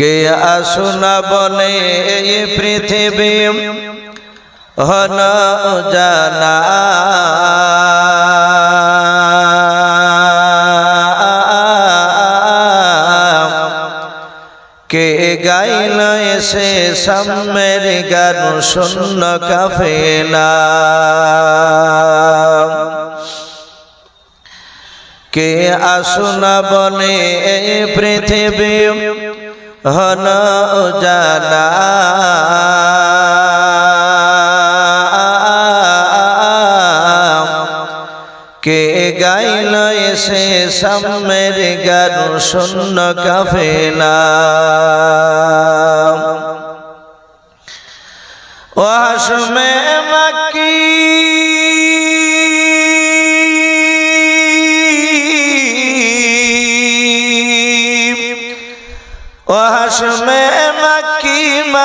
কে আসুনা বলে এই পৃথিবী? হন জানা। কে গাইল এসে সামের গান শূন্য কাফেলা? কে আসুনা বলে এই পৃথিবী? হন জানা। কে গাইল এসে সামের গান শূন্য কাফেলা। ওয়াসমে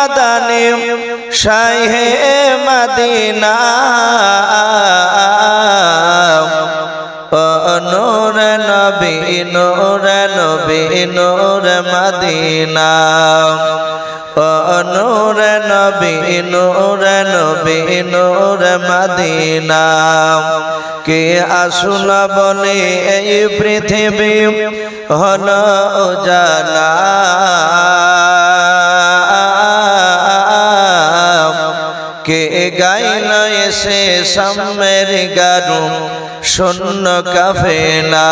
মাদানি শাহে মদিনা। নূর নবী নূর নবী, নূর মদিনা। নূর নবী নূর নবী, নূর মদিনা। কে আসুন বলে এই পৃথিবী হল জানা গাইল এসে সামের গারু শূন্য কাফেলা।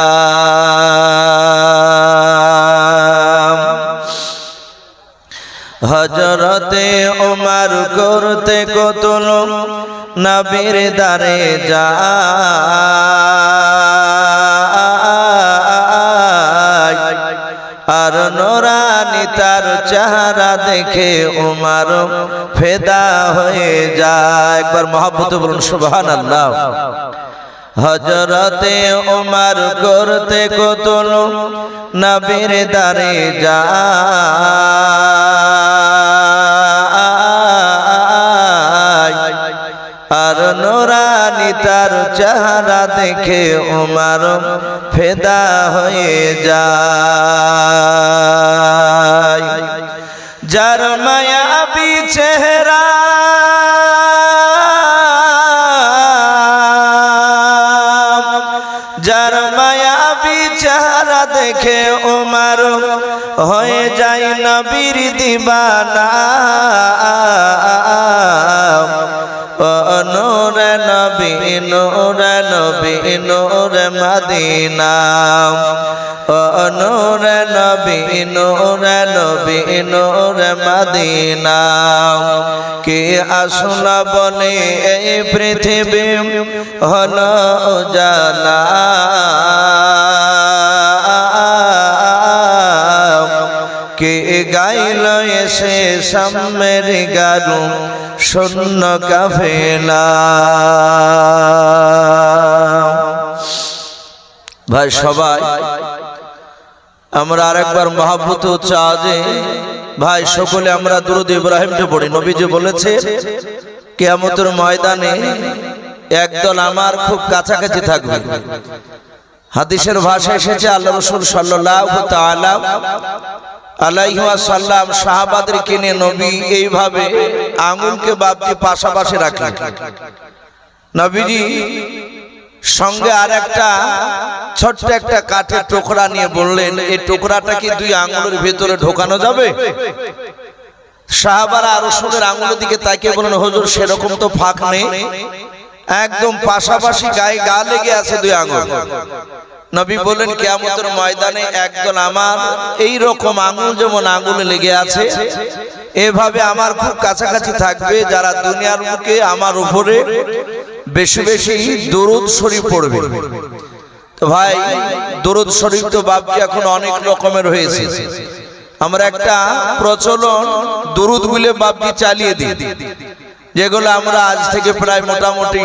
হজরতে ওমার করতে কতল নবীর দারে যা আর তার চেহারা দেখে উমার ফেদা হয়ে যায়। একবার মহাব্বত বলুন সুবহান আল্লাহ হজরতে উমার করতে কতল নবীর দারে যা আর নোরানি তার চেহারা দেখে উমার ফেদা হয়ে যায়। যার মায়াবি চেহারা, যার মায়াবি চেহারা দেখে উমার হয়ে যায় নবীর দিবানা। নূর নবী নূর নবী, নূর মদিনা। ও নূর নবী নূর নবী, নূর মদিনা। কে আসুন বলে এই পৃথিবী হল জানা কে গাইল এসে সামের গারু শূন্য কাফেলা। ভাই, সবাই, আমরা আরেকবার মহাব্বত হচ্ছে আজে ভাই, সকলে আমরা দুরুদ ইব্রাহিমকে পড়ি। নবীজি বলেছে, কেয়ামতের ময়দানে একদল আমার খুব কাছাকাছি থাকবে। হাদিসের ভাষা এসেছে, আল্লাহ রসুল সাল্লাহ তাআলা আলাইহাল্লাম শাহাবাদের কিনে নবী এইভাবে আঙুলকে বাপকে পাশাপাশি রাখলেন। নবীজি সঙ্গে আর একটা ছোট্ট একটা কাঠের টুকরা নিয়ে বললেন, এই টুকরাটা কি দুই আঙুলের ভেতরে ঢোকানো যাবে? সাহাবারা আরও সুদের আঙুলের দিকে তাকিয়ে বললেন, হজুর, সেরকম তো ফাঁক নেই। একদম পাশাপাশি গায়ে গা লেগে আছে দুই আঙুল। নবী বলেন কেয়ামতের ময়দানে একজন আমার এই রকম আঙুল যেমন আঙুলে লেগে আছে এভাবে আমার খুব কাছাকাছি থাকবে যারা দুনিয়ার মুখে আমার উপরে বেশি বেশি দরুদ শরীফ পড়বে। তো ভাই দরুদ শরীফ তো বাপজি এখন অনেক রকমের হয়েছে। আমরা একটা প্রচলন দরুদ বলে বাপকে চালিয়ে দিই। যেগুলো আমরা আজ থেকে প্রায় মোটামুটি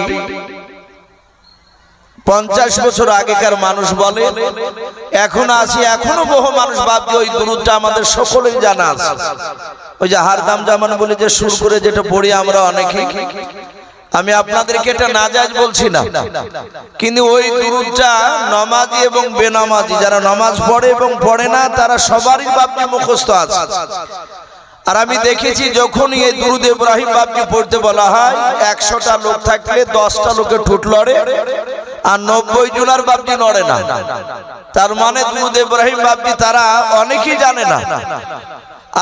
পঞ্চাশ বছর আগেকার মানুষ বলে, এখন আছি এখনও বহু মানুষ ভাবছে ওই দুরুদটা আমাদের সকলেই জানা আছে। ওই যে হারদাম জামান বলে যে সুর করে যেটা পড়ি আমরা অনেকে। আমি আপনাদেরকে এটা নাজাজ বলছি না। কিন্তু ওই দুরুদটা নমাজি এবং বেনামাজি, যারা নমাজ পড়ে এবং পড়ে না, তারা সবারই বাপকে মুখস্থ আছে। আর আমি দেখেছি যখনই এই দুরুদ ইব্রাহিম বাপকে পড়তে বলা হয়, একশোটা লোক থাকলে দশটা লোকের ঠুট লড়ে আর নব্বই জনার বাপজি নড়ে না। তার মানে দুরুদ ইব্রাহিম বাপজি তারা অনেকেই জানে না।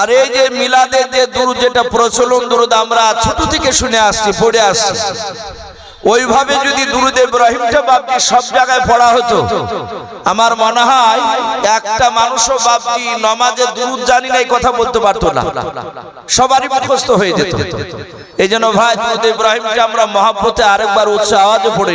আর এই যে মিলাদের যে দুরুদ, যেটা প্রচলন দুরুদ, আমরা ছোট থেকে শুনে আসছি, পড়ে আসছি। ওইভাবে যদি দুরুদ ইব্রাহিমটা বাপজি সব জায়গায় পড়া হতো, আমার মনে হয় একটা মানুষও বাপজি নমাজে দুরুদ জানি না, এই কথা বলতে পারতো না। সবারই মুখস্থ হয়ে যেত। এই জন্য ভাই, দুরুদ ইব্রাহিমকে আমরা মহাব্বতে আরেকবার উচ্চ আওয়াজও পড়ে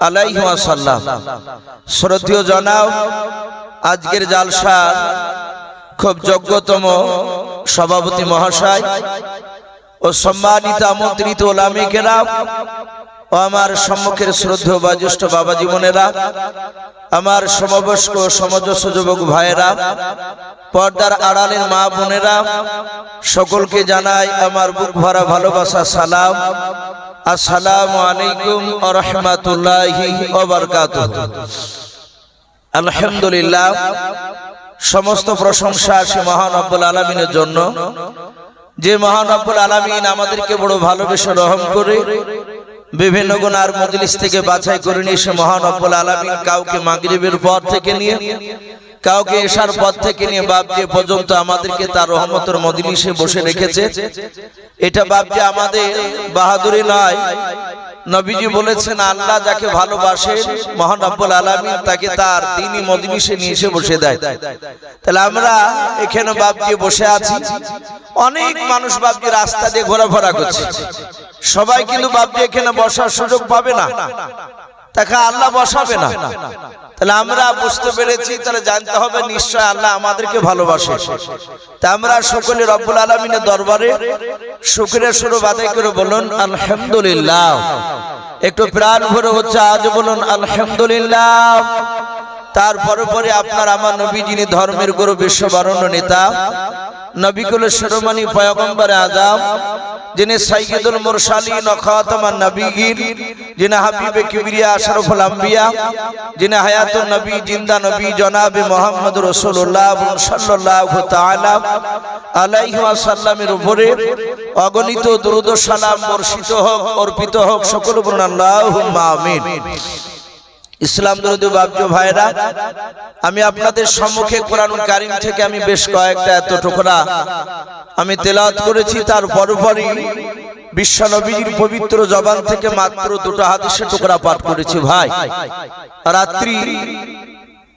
আলাইহাসাল্লাম শ্রোতীয় জনাও আজকের জালসা খুব যোগ্যতম সভাপতি মহাশয় ও সম্মানিত আমন্ত্রিত ওলামিকেরা ও আমার সম্মুখের শ্রদ্ধ বা জ্যেষ্ঠ বাবা জীবনেরা আমার সমবয়স্ক সমজস্ব যুবক ভাইয়েরা, পর্দার আড়ালের মা বোনেরা, সকলকে জানাই আমার বুক ভরা ভালোবাসা, সালাম। আসসালামু আলাইকুম রহমাতুল্লাহি আলহামদুলিল্লাহ, সমস্ত প্রশংসা সে মহান আব্বুল আলমিনের জন্য। যে মহান আব্বুল আলমিন আমাদেরকে বড় ভালোবেসে রহম করে বিভিন্ন গুণার মজলিস থেকে বাছাই করে নিয়ে সে মহান আব্বুল আলমিন কাউকে মাগরিবের পর থেকে নিয়ে কাউকে এসার পর থেকে নিয়ে বাপজি পর্যন্ত আমাদেরকে তার রহমতের মজলিসে বসে রেখেছে, এটা বাপজি আমাদের বাহাদুরি নয়। নবীজি বলেছেন, আল্লাহ যাকে ভালোবাসে, মহান আব্বুল আলমিন তাকে তার তিনি মজলিসে নিয়ে এসে বসে দেয়। তাহলে আমরা এখানে বাপজি বসে আছি, অনেক মানুষ বাপজি রাস্তা দিয়ে ঘোরাফেরা করছে। সবাই কিন্তু বাপজি এখানে বসার সুযোগ পাবে না। তাকে আল্লাহ বসাবে না। তাহলে আমরা বুঝতে পেরেছি, তাহলে জানতে হবে নিশ্চয় আল্লাহ আমাদেরকে ভালোবাসে। তা আমরা সকলে রব্বুল আলমিনের দরবারে শুক্রের শুরু বাদাই করে বলুন, আলহামদুলিল্লাহ। একটু প্রাণ ভরে হচ্ছে, আজ বলুন, আলহামদুলিল্লাহ। তারপরে পরে আপনার আমার নবী যিনি ধর্মের গুরু, বিশ্ববরণ্য নেতা নবিকুল শিরোমণি পয়গম্বর আজাম যিনি সাইয়দুল মুরসালিন ও খাতামান নবীগির যিনি হাবিবে কিবরিয়া আশরাফুল আম্বিয়া, যিনি হায়াতুন নবী, জিন্দা নবী, জনাবে মুহাম্মদ রাসূলুল্লাহ সাল্লাল্লাহু তাআলা আলাইহি ওয়াসাল্লামের উপরে অগণিত দরুদ সালাম বর্ষিত হোক, অর্পিত হোক, সকল বলুন আল্লাহুম্মা আমিন। ইসলাম দরুদ বাবজু ভাইরা, আমি আপনাদের সম্মুখে কোরআন কারিম থেকে আমি বেশ কয়েকটা এত টুকরা আমি তেলাওয়াত করেছি, তার পরপরই বিশ্ব নবীজির পবিত্র জবান থেকে মাত্র দুটো হাদিসের টুকরা পাঠ করেছি ভাই। রাত্রি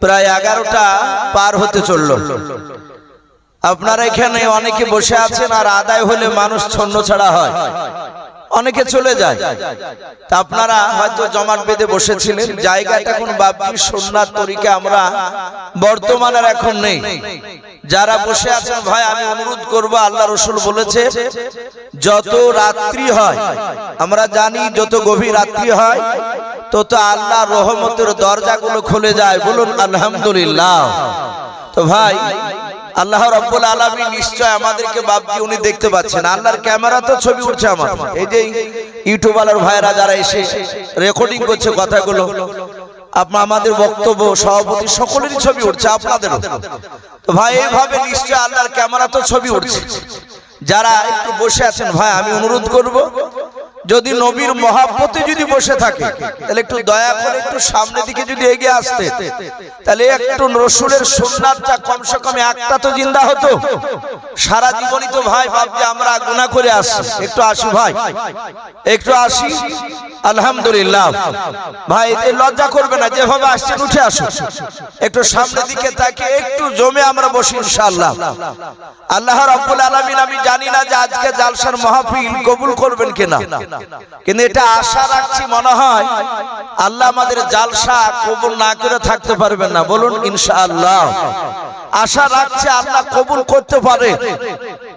প্রায় এগারোটা পার হতে চলল। আপনারা এখানে অনেকে বসে আছেন আর আদায় হলে মানুষ ছন্ন ছাড়া হয়। অনেকে চলে যায়। তা আপনারা হয়তো জমাট বেঁধে বসেছিলেন। জায়গাটা এখন বাপজি সন্ন্যার তরিকে আমরা বর্তমানের এখন নেই। যারা বসে আছেন ভাই আমি অনুরোধ করব আল্লাহ রসুল বলেছে যত রাত্রি হয় আমরা জানি যত গভীর রাত্রি হয় তত আল্লাহ রহমতের দরজাগুলো খুলে যায়। বলুন আলহামদুলিল্লাহ। তো ভাই আল্লাহ রব্বুল আলমী নিশ্চয় আমাদেরকে বাপজি উনি দেখতে পাচ্ছেন। আল্লাহর ক্যামেরা তো ছবি উঠছে আমার। এই যে ইউটিউবালার ভাইরা যারা এসে রেকর্ডিং করছে কথাগুলো আপনার আমাদের বক্তব্য, সভাপতি সকলেরই ছবি উঠছে, আপনাদেরও। তো ভাই, এইভাবে নিশ্চয় আল্লাহর ক্যামেরা তো ছবি উঠছে। যারা একটু বসে আছেন, ভাই, আমি অনুরোধ করব যদি নবীর মহাব্বতে যদি বসে থাকে তাহলে একটু দয়া করে একটু সামনে দিকে যদি এগিয়ে আসতে তাহলে একটু রসুলের সুন্নাতটা কমসে কম একটা তো জিন্দা হতো। সারা জীবনই তো ভাই ভাবছে আমরা গুণা করে আসি একটু আসি ভাই। একটু আসি। আলহামদুলিল্লাহ। ভাই লজ্জা করবে না যেভাবে আসছেন উঠে আসুন। একটু সামনের দিকে তাকে একটু জমে আমরা বসি ইনশাআল্লাহ। আল্লাহ রাব্বুল আলামিন আমি জানি না যে আজকে জালসার মাহফিল কবুল করবেন কিনা কিন্তু এটা আশা রাখছি মনে হয় আল্লাহ আমাদের জালসা কবুল না করে থাকতে পারবেন না। বলুন ইনশাআল্লাহ। আশা রাখছে আল্লাহ কবুল করতে পারে।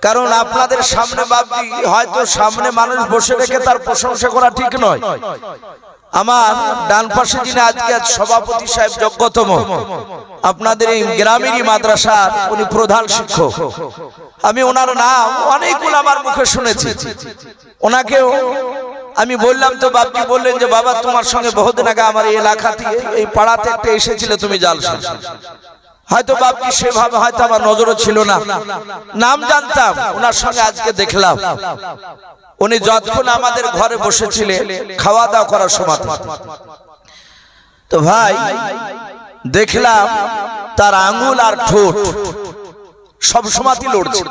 কারণ আপনাদের সামনে ভাবছি হয়তো সামনে মানুষ বসে রেখে তার প্রশংসা করা ঠিক নয়। আমার ডান পাশে যিনি আজকে সভাপতি সাহেব যোগ্যতম আপনাদের এই গ্রামেরই মাদ্রাসার উনি প্রধান শিক্ষক। আমি ওনার নাম অনেকগুলো আমার মুখে শুনেছি। ওনাকেও আমি বললাম তো বাপজি বললেন যে, বাবা, তোমার সঙ্গে বহুদিন আগে আমার এই এলাকাতে, এই পাড়াতে একটা এসেছিল, তুমি জালসা হয়তো বাপজি সেভাবে হয়তো আমার নজরও ছিল না। নাম জানতাম, ওনার সঙ্গে আজকে দেখলাম। উনি যতক্ষণ আমাদের ঘরে বসেছিলেন খাওয়া দাওয়া করার সময়। তো ভাই, দেখলাম তার আঙুল আর ঠোঁট। সব সময়ই লড়ছে।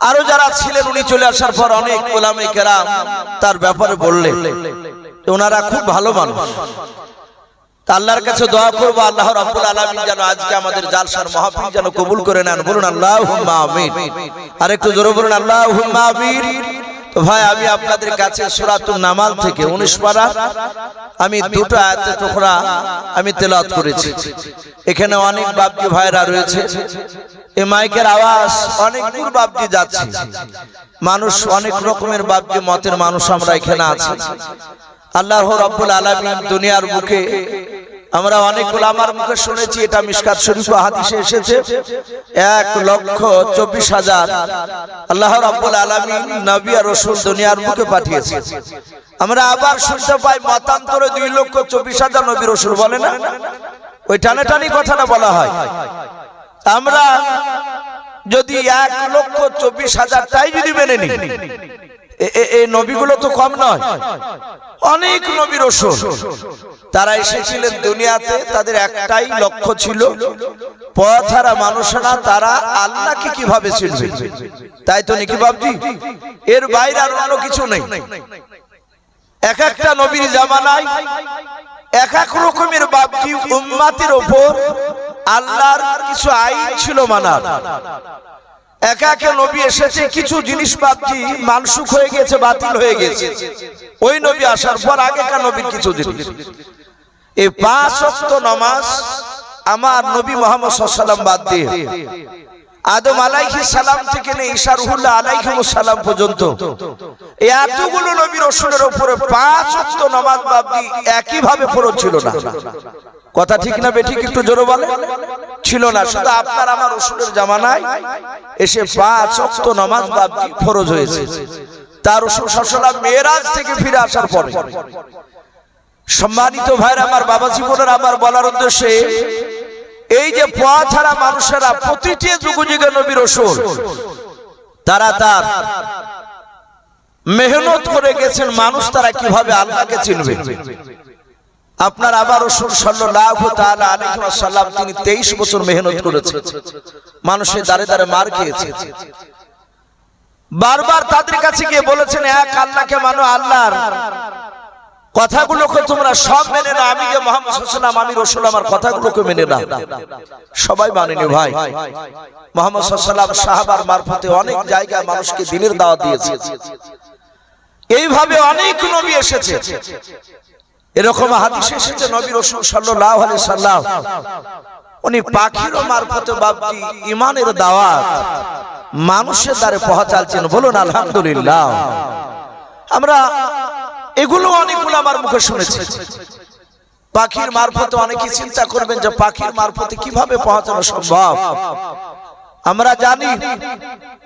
আরও যারা ছিলেন উনি চলে আসার পর অনেক ওলামে কেরাম তার ব্যাপারে বললেন ওনারা খুব ভালো মানুষ। আল্লাহর কাছে দোয়া করব, আল্লাহ রাব্বুল আলামিন যেন আজকে আমাদের জালসার মাহফিল যেন কবুল করে নেন। বলুন, আল্লাহুম্মা আমিন। আর একটু জোরে বলুন, আল্লাহুম্মা আমিন। তো ভাই, আমি আপনাদের কাছে সূরাতুন নামাল থেকে 19 পারা। আমি দুটো আয়াতে টুকরা আমি তেলাত করেছি। এখানে অনেক বাপজি ভাইরা রয়েছে। এই মাইকের আওয়াজ অনেক দূর বাপজি যাচ্ছে। মানুষ অনেক রকমের বাপজি, মতের মানুষ আমরা এখানে আছি। আল্লাহ রাব্বুল আলামিন দুনিয়ার বুকে আমরা অনেকগুলো আমার মুখে শুনেছি, এটা মিশকাত শরীফ হাদিসে এসেছে। এক লক্ষ চব্বিশ হাজার আল্লাহ রাব্বুল আলামিন নবী আর রসুল দুনিয়ার বুকে পাঠিয়েছে। আমরা আবার শুনতে পাই, মতান্তরে দুই লক্ষ চব্বিশ হাজার নবী রসুল বলে না? ওই টানাটানি কথাটা বলা হয়। আমরা যদি এক লক্ষ চব্বিশ হাজারটাই যদি মেনে নিই এই নবীগুলো তো কম নয়। অনেক নবী রসুল। তারা এসেছিলেন দুনিয়াতে, তাদের একটাই লক্ষ্য ছিল পথহারা মানুষেরা, তারা আল্লাহকে কীভাবে চিনবে? তাই তো নাকি বাবজি এর বাইরে আর অন্য কিছু নেই। এক একটা নবীর জামানায় এক এক রকমের বাবজি উম্মাতের ওপর আল্লাহর কিছু আইন ছিল মানার। একা একে নবী এসেছে, কিছু জিনিস বাপটি মানসুখ হয়ে গেছে, বাতিল হয়ে গেছে। ওই নবী আসার পর আগেকার নবীর কিছু জিনিস। এই পাঁচ অক্ত নামাজ আমার নবী মোহাম্মদ সাল্লাম বাদ দিয়ে। আদম আলাইহি সালাম থেকে নিয়ে ঈশা রুহুল্লাহ আলাইহি সালাম পর্যন্ত। এতগুলো নবী রসুলের উপরে পাঁচ অক্ত নামাজ বাপটি একই ভাবে ফরজ ছিল না। কথা ঠিক না বেঠিক একটু জোরে বলে ছিল না শুধু আপনার আমার রসুলের জামানায় এসে পাঁচ অক্ত নামাজ বাপটি ফরজ হয়েছে। তার রসুল সসলা মেয়েরাজ থেকে ফিরে আসার পরে। সম্মানিত ভাইরা আমার বাবা জীবনের আমার বলার উদ্দেশ্যে এই যে পথহারা মানুষেরা প্রতিটি যুগ যুগে নবী রসুল তারা তার মেহনত করে গেছেন মানুষ তারা কীভাবে আল্লাহকে চিনবে? আপনার আবার রসুল আলাইহি ওয়াসাল্লাম তিনি 23 বছর মেহনত করেছেন। মানুষের দাঁড়ে দাঁড়ে মার খেয়েছে। বারবার তাদের কাছে গিয়ে বলেছেন এক আল্লাহকে মানো, আল্লাহর কথাগুলোকে তোমরা সব মেনে না আমি যে সাল্লাম আমি রসুল, আমার কথাগুলোকে মেনে না সবাই মানেনি ভাই। মোহাম্মদ সাল্লাম সাহাবার মারফতে অনেক জায়গায় মানুষকে দিনের দাওয়া দিয়েছে। এইভাবে অনেক নবী এসেছে। এরকম হাদিস এসেছে নবী রসুল আলাইহি সাল্লাম। উনি পাখির মারফতে বাপটি ইমানের দাওয়াত, মানুষের দ্বারে পৌঁছালছেন বলুন, আলহামদুলিল্লাহ। আমরা এগুলো অনেকগুলো আমার মুখে শুনেছি। পাখির মারফতে অনেকে চিন্তা করবেন যে পাখির মারফতে কীভাবে পৌঁছানো সম্ভব? আমরা জানি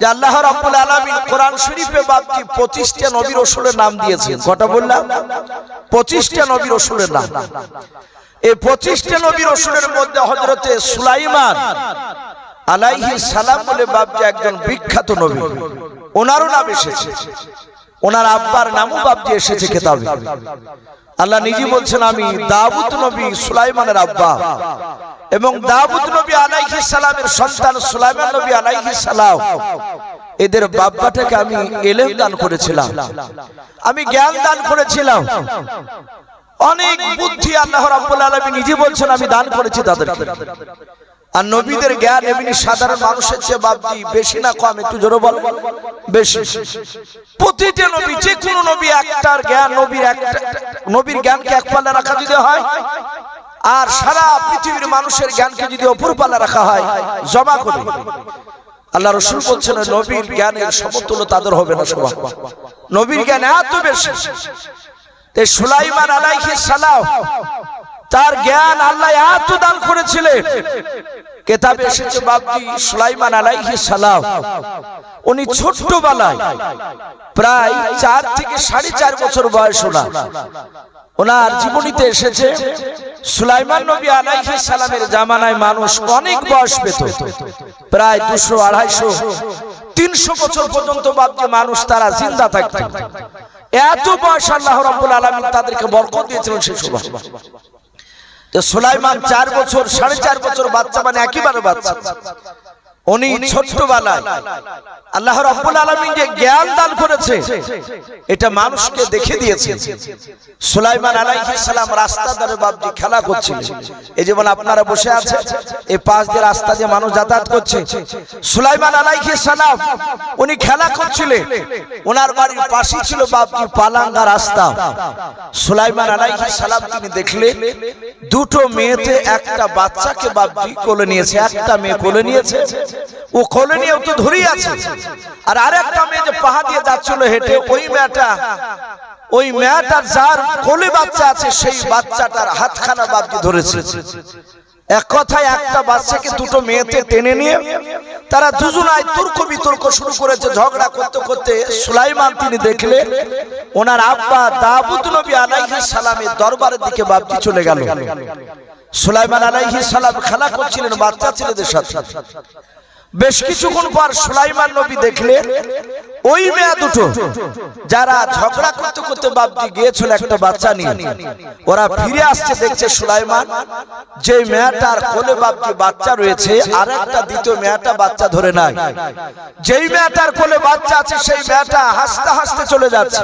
যে আল্লাহ রাব্বুল আলামিন কোরআন শরীফে বাপটি 25টা নবী রাসূলের নাম দিয়েছেন। কটা বললাম? 25টা নবী রাসূলের নাম। এই 25টা নবী রাসূলের মধ্যে হযরতে সুলাইমান আলাইহিস সালাম বলে বাপটি একজন বিখ্যাত নবী। ওনারও নাম এসেছে। ওনার আব্বার নামও বাপটি এসেছে কিতাবে। আল্লাহ নিজে বলছেন আমি দাউদ নবী সুলাইমানের আব্বা। এবং দাউদ নবী আলাইহি সালামের সন্তান সুলাইমান নবী আলাইহি সালাম। এদের বাব্বাটাকে আমি এলেম দান করেছিলাম। আমি জ্ঞান দান করেছিলাম। অনেক বুদ্ধি আল্লাহ রাব্বুল আলামিন নিজে বলছেন আমি দান করেছি তাদেরকে। আর নবীদের জ্ঞান এমনি সাধারণ মানুষের চেয়ে বাপজি বেশি না কম একটু জোরে বল। বেশি প্রতিটা নবী যে কোনো নবী একটার জ্ঞান নবীর একটা নবীর জ্ঞানকে এক পাল্লা রাখা যদি হয় আর সারা পৃথিবীর মানুষের জ্ঞানকে যদি অপর পাল্লা রাখা হয় জমা করে। আল্লাহ রসুল বলছেন নবীর জ্ঞানের সমতুল্য তাদের হবে না সবাই নবীর জ্ঞান এত বেশি। এই সুলাইমান আলাইহিস সালাম তার জ্ঞান আল্লাহ এত দান করেছিলেন কেতাবে এসেছে বাবজি সুলাইমান আলাইহিস সালাম। উনি ছোট্টবেলায় প্রায় চার থেকে সাড়ে চার বছর বয়স ওনার। ওনার জীবনীতে এসেছে সুলাইমান নবী আলাইহিস সালামের জামানায় মানুষ অনেক বয়স পেত। প্রায় দুশো আড়াইশো তিনশো বছর পর্যন্ত বাবজি মানুষ তারা জিন্দা থাকত। এত বয়স আল্লাহ রাব্বুল আলামিন তাদেরকে বরকত দিয়েছিলেন সেই সময়। সুলাইমান চার বছর সাড়ে চার বছর বাচ্চা মানে একেবারে বাচ্চা। উনি ছোট্টবেলায় আল্লাহ রাব্বুল আলামিন যে জ্ঞান দান করেছে, এটা মানুষকে দেখে দিয়েছে। সুলাইমান সালাম রাস্তা ধরে বাপজি খেলা করছিলেন এই যেমন আপনারা বসে আছেন এই পাশ দিয়ে রাস্তা দিয়ে মানুষ যাতায়াত করছে। সুলাইমান সালাম উনি খেলা করছিলেন ওনার বাড়ির পাশে ছিল বাপজি পালাঙ্গা রাস্তা। সুলাইমান সালাম তিনি দেখলেন দুটো মেয়েতে একটা বাচ্চাকে বাপজি কোলে নিয়েছে, একটা মেয়ে কোলে নিয়েছে। ও কোলে নিয়ে তো ধরেই আছে। আর আরেকটা মেয়ে যে পাহা দিয়ে যাচ্ছিল হেঁটে, ওই মেয়েটা, ওই মেয়েটার যার কোলে বাচ্চা আছে, সেই বাচ্চাটার হাতখানা বাপজি ধরেছে। এক কথায় একটা বাচ্চাকে দুটো মেয়েতে টেনে নিয়ে, তারা দুজনায় তর্ক বিতর্ক শুরু করেছে, ঝগড়া করতে করতে সুলাইমান তিনি দেখলে, ওনার আব্বা দাবুদ নবী আলাইহিস সালামের দরবারের দিকে বাপজি চলে গেল। সুলাইমান আলাইহিস সালাম খেলা করছিলেন বাচ্চা ছেলেদের সাথে। বেশ কিছুক্ষণ পর সুলাইমান নবী দেখলে, ওই মেয়া দুটো, যারা ঝগড়া করতে করতে বাপজি গিয়েছিল একটা বাচ্চা নিয়ে, ওরা ফিরে আসছে, দেখছে সুলাইমান, যে মেয়াটার কোলে বাপজি বাচ্চা রয়েছে আর একটা দ্বিতীয় মেয়াটা বাচ্চা ধরে নাই। যেই মেয়াটার কোলে বাচ্চা আছে, সেই মেয়াটা হাসতে হাসতে চলে যাচ্ছে।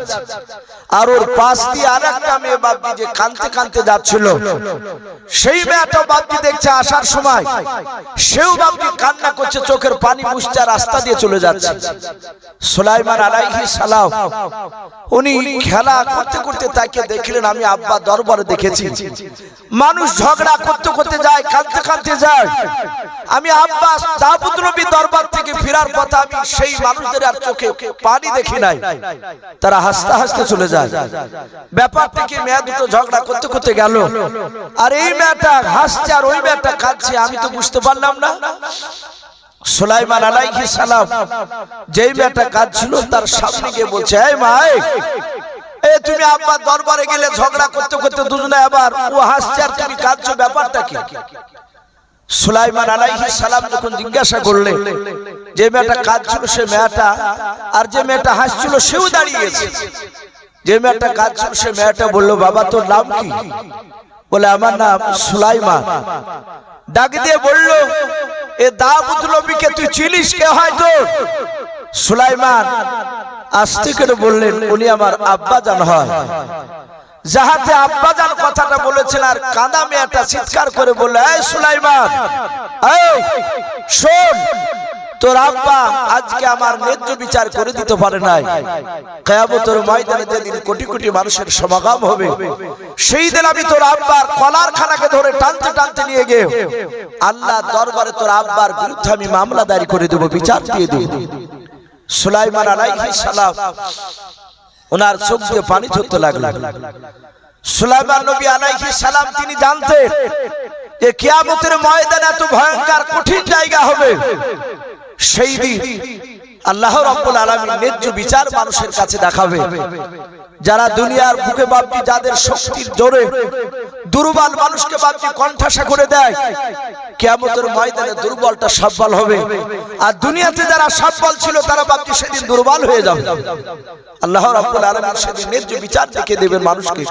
আর ওর পাশ দিয়ে আর একটা মেয়ে বাপজি যে কানতে কানতে যাচ্ছিল, সেই মেয়েটা বাপজি দেখছে আসার সময়, সেও বাপজি কান্না করছে চোখের পানি মুছতে রাস্তা দিয়ে চলে যাচ্ছে। সুলাইমান আলাইহি সালাম, উনি খেলা করতে করতে তাকে দেখলেন, আমি আব্বা দরবারে দেখেছি। মানুষ ঝগড়া করতে করতে যায়, কাঁদতে কাঁদতে যায়। আমি আব্বা দাবুদ নবী দরবার থেকে ফেরার পথে আমি সেই মানুষদের আর চোখে পানি দেখি নাই। তারা হাসতে হাসতে চলে যায়। ব্যাপার থেকে মেয়ে দুটো ঝগড়া করতে করতে গেল। আর এই মেয়েটা হাসছে আর ওই মেয়েটা কাঁদছে, আমি তো বুঝতে পারলাম না। সুলাইমান আলাইহি সালাম যেই মেয়েটা কাজ ছিল তার সামনে গিয়ে বলছে এই এই, এ তুমি আব্বার দরবারে গেলে ঝগড়া করতে করতে দুজনে আবার ও হাসছে আর তুমি কাঁদছো ব্যাপারটা কি? সুলাইমান আলাইহি সালাম যখন জিজ্ঞাসা করলে যে মেয়েটা কাজ ছিল সে মেয়েটা আর যে মেয়েটা হাসছিল সেও দাঁড়িয়ে গেছে যে মেয়েটা কাজ ছিল সে মেয়েটা বলল বাবা তোর নাম কি? বলে আমার নাম সুলাইমান। ডাক দিয়ে বলল এ দাউদ নবীকে তুই চিনিস কে হয়তো? সুলাইমান আস্তে করে বললেন, উনি আমার আব্বা জান হয়। যাহাতে আব্বাজান কথাটা বলেছেন আর কাঁদা মেয়েটা চিৎকার করে বলল, এই সুলাইমান, এই, শোন তোর আব্বা আজকে আমার ন্যায্য বিচার করে দিতে পারে নাই। কেয়ামতের ময়দানে যেদিন কোটি কোটি মানুষের সমাগম হবে, সেই দিন আমি তোর আব্বার কলার খানাকে ধরে টানতে টানতে নিয়ে গিয়ে আল্লাহ দরবারে তোর আব্বার বিরুদ্ধে আমি মামলা দায়ের করে দেবো, বিচার দিয়ে দেব। সুলাইমান আলাইহিস সালাম ওনার চোখ দিয়ে পানি ঝরতে লাগল। সুলাইমান নবী আলাইহিস সালাম তিনি জানতেন যে কিয়ামতের ময়দান এত ভয়ঙ্কর কঠিন জায়গা হবে। সেই দিন আল্লাহ রাব্বুল আলামিন ন্যায্য বিচার মানুষের কাছে দেখাবে। যারা দুনিয়ার বুকে বাপটি যাদের শক্তির জোরে দুর্বল মানুষকে বাপটি কণ্ঠাসা করে দেয়, কিয়ামতের ময়দানে দুর্বলটা সব্বল হবে। আর দুনিয়াতে যারা সব্বল ছিল, তারা বাপটি সেদিন দুর্বল হয়ে যাবে। আল্লাহ রাব্বুল আলামিন সেদিন ন্যায্য বিচার দেখে দেবেন মানুষকে।